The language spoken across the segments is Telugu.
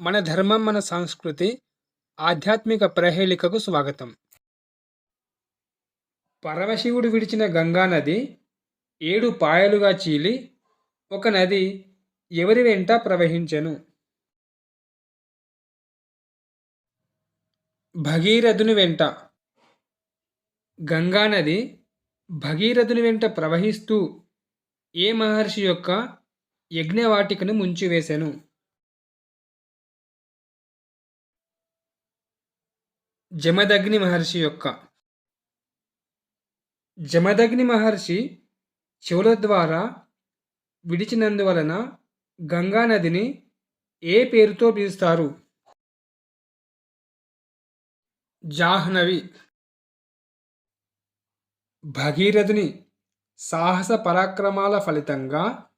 మన ధర్మం మన సంస్కృతి ఆధ్యాత్మిక ప్రహేళికకు స్వాగతం. పరమశివుడు విడిచిన గంగా నది ఏడు పాయలుగా చీలి ఒక నది ఎవరి వెంట ప్రవహించెను? భగీరథుని వెంట. గంగా నది భగీరథుని వెంట ప్రవహిస్తూ ఏ మహర్షి యొక్క యజ్ఞవాటికను ముంచివేశాను జమదగ్ని మహర్షి యొక్క. జమదగ్ని మహర్షి శివుల ద్వారా విడిచినందువలన గంగా నదిని ఏ పేరుతో పిలుస్తారు? జాహ్నవి. భగీరథుని సాహస పరాక్రమాల ఫలితంగా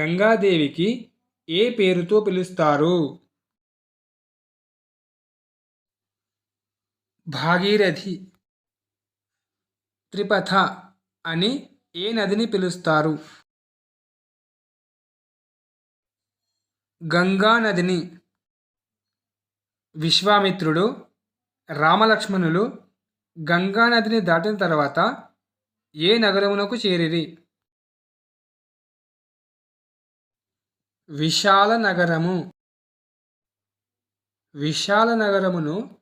గంగాదేవికి ఏ పేరుతో పిలుస్తారు? భాగీరథి త్రిపథ అని ఏ నదిని పిలుస్తారు? గంగా నదిని విశ్వామిత్రుడు రామలక్ష్మణులు గంగా నదిని దాటిన తర్వాత ఏ నగరమునకు చేరిరి? విశాల నగరము. విశాల నగరమును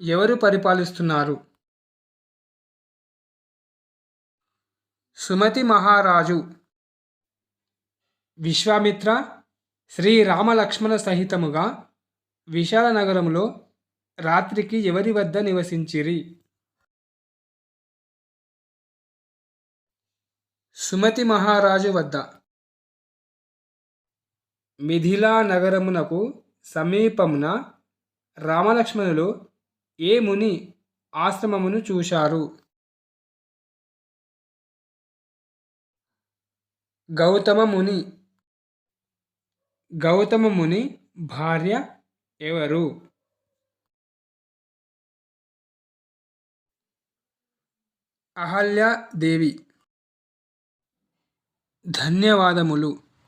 ఎవరు పరిపాలిస్తున్నారు? సుమతి మహారాజు విశ్వామిత్ర శ్రీరామలక్ష్మణ సహితముగా విశాలనగరంలో రాత్రికి ఎవరి వద్ద నివసించిరి? సుమతి మహారాజు వద్ద. మిథిలా నగరమునకు సమీపమున రామలక్ష్మణులు ఏ ముని ఆశ్రమమును చూశారు? గౌతమ ముని. గౌతమ ముని భార్య ఎవరు? అహల్యాదేవి ధన్యవాదములు.